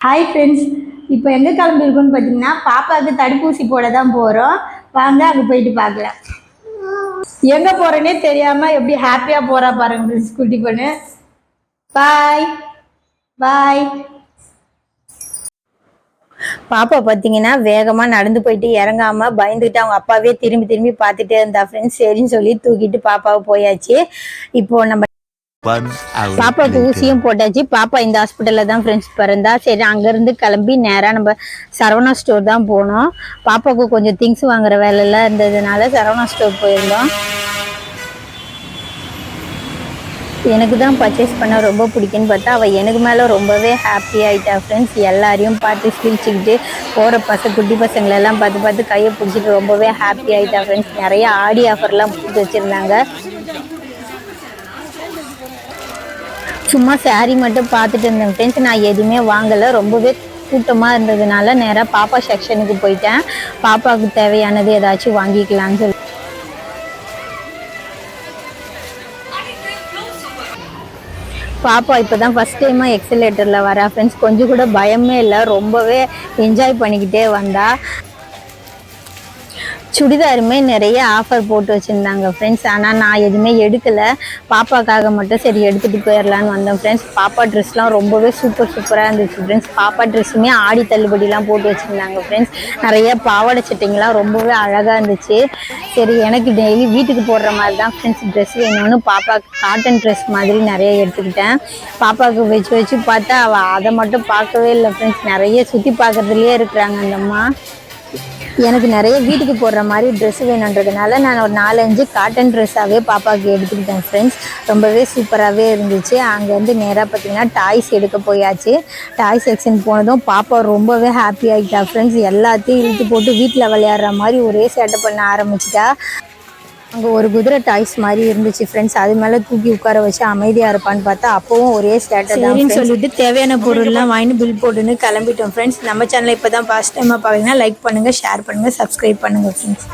Hi friends இப்போ எங்கே கிளம்பிருக்கோம்னு பார்த்தீங்கன்னா பாப்பாவுக்கு தடுப்பூசி போட தான் போகிறோம் வாங்க அங்கே போயிட்டு பார்க்கலாம். எங்கே போகிறேனே தெரியாமல் எப்படி ஹாப்பியாக போகிறா பாருங்க ஃப்ரெண்ட்ஸ் குட்டி பொண்ணு. பாய் பாய் பாப்பா பார்த்தீங்கன்னா வேகமாக நடந்து போயிட்டு இறங்காமல் பயந்துக்கிட்டு அவங்க அப்பாவே திரும்பி திரும்பி பார்த்துட்டே இருந்தா ஃப்ரெண்ட்ஸ் சரின்னு சொல்லி தூக்கிட்டு பாப்பாவை போயாச்சு. இப்போ நம்ம பாப்பாவுக்கு. ஊசியும் போட்டாச்சு. பாப்பா இந்த ஹாஸ்பிட்டல்ல தான் ஃப்ரெண்ட்ஸ் பிறந்தா. சரி அங்கேருந்து கிளம்பி நேராக நம்ம சரவணா ஸ்டோர் தான் போனோம். பாப்பாவுக்கு கொஞ்சம் திங்ஸ் வாங்குற வேலையெல்லாம் இருந்ததுனால சரவணா ஸ்டோர் போயிருந்தோம். எனக்கு தான் பர்ச்சேஸ் பண்ண ரொம்ப பிடிக்குன்னு பார்த்தா அவள் எனக்கு மேலே ரொம்பவே ஹாப்பி ஆயிட்டா ஃப்ரெண்ட்ஸ் எல்லாரையும் பார்த்து சிரிச்சுக்கிட்டு போகிற பசங்க குட்டி பசங்களெல்லாம் பார்த்து பார்த்து கையை பிடிச்சிட்டு ரொம்பவே ஹாப்பி ஆயிட்டா ஃப்ரெண்ட்ஸ் நிறைய ஆடி ஆஃபர்லாம் போட்டு வச்சுருந்தாங்க. சும்மா saree மட்டும் பார்த்துட்டு இருந்தேன். ஃப்ரெண்ட்ஸ் நான் எதுவுமே வாங்கலை. ரொம்பவே கூட்டமாக இருந்ததுனால நேராக பாப்பா செக்ஷனுக்கு போயிட்டேன். பாப்பாவுக்கு தேவையானது ஏதாச்சும் வாங்கிக்கலான்னு சொல்லி. பாப்பா இப்போ தான் ஃபஸ்ட் டைமாக எக்ஸலேட்டரில் வரா. ஃப்ரெண்ட்ஸ் கொஞ்சம் கூட பயமே இல்லை. ரொம்பவே என்ஜாய் பண்ணிக்கிட்டே வந்தா. சுடிதாருமே நிறைய ஆஃபர் போட்டு வச்சுருந்தாங்க ஃப்ரெண்ட்ஸ் ஆனால் நான் எதுவுமே எடுக்கலை. பாப்பாக்காக மட்டும் சரி எடுத்துகிட்டு போயிடலான்னு வந்தேன் ஃப்ரெண்ட்ஸ் பாப்பா ட்ரெஸ்லாம் ரொம்பவே சூப்பர் சூப்பராக இருந்துச்சு ஃப்ரெண்ட்ஸ் பாப்பா ட்ரெஸ்ஸுமே ஆடி தள்ளுபடிலாம் போட்டு வச்சுருந்தாங்க ஃப்ரெண்ட்ஸ் நிறைய பாவாடை சட்டைங்கெலாம் ரொம்பவே அழகாக இருந்துச்சு. சரி எனக்கு டெய்லி வீட்டுக்கு போடுற மாதிரி தான் ஃப்ரெண்ட்ஸ் ட்ரெஸ் வேணும்னு பாப்பா காட்டன் ட்ரெஸ் மாதிரி நிறைய எடுத்துக்கிட்டேன். பாப்பாவுக்கு வச்சு வச்சு பார்த்தா அவள் அதை மட்டும் பார்க்கவே இல்லை ஃப்ரெண்ட்ஸ் நிறைய சுற்றி பார்க்குறதுலையே இருக்கிறாங்க அந்த அம்மா. எனக்கு நிறைய வீட்டுக்கு போடுற மாதிரி ட்ரெஸ் வேணுன்றதுனால நான் ஒரு நாலஞ்சு காட்டன் ட்ரெஸ்ஸாகவே பாப்பாவுக்கு எடுத்துக்கிட்டேன் ஃப்ரெண்ட்ஸ் ரொம்பவே சூப்பராகவே இருந்துச்சு. அங்கேருந்து நேராக பார்த்தீங்கன்னா டாய்ஸ் எடுக்க போயாச்சு. டாய் செக்ஷன் போனதும் பாப்பா ரொம்பவே ஹாப்பி ஆகிட்டா ஃப்ரெண்ட்ஸ் எல்லாத்தையும் இழுத்து போட்டு வீட்டில் விளையாடுற மாதிரி ஒரே சேட்டை பண்ண ஆரம்பிச்சிட்டா. அங்கே ஒரு குதிரை டாய்ஸ் மாதிரி இருந்துச்சு ஃப்ரெண்ட்ஸ் அது மேலே தூக்கி உட்கார வச்சு அமைதியாக இருப்பான்னு பார்த்தா அப்போவும் ஒரே தான் சரின்னு சொல்லிட்டு தேவையான பொருள்லாம் வாங்கி பில் போட்டுன்னு கிளம்பிட்டோம் ஃப்ரெண்ட்ஸ் நம்ம சேனலை இப்போ தான் ஃபஸ்ட் டைமாக பார்க்குறீங்கன்னா லைக் பண்ணுங்கள் ஷேர் பண்ணுங்கள் சப்ஸ்கிரைப் பண்ணுங்கள் ஃப்ரெண்ட்ஸ்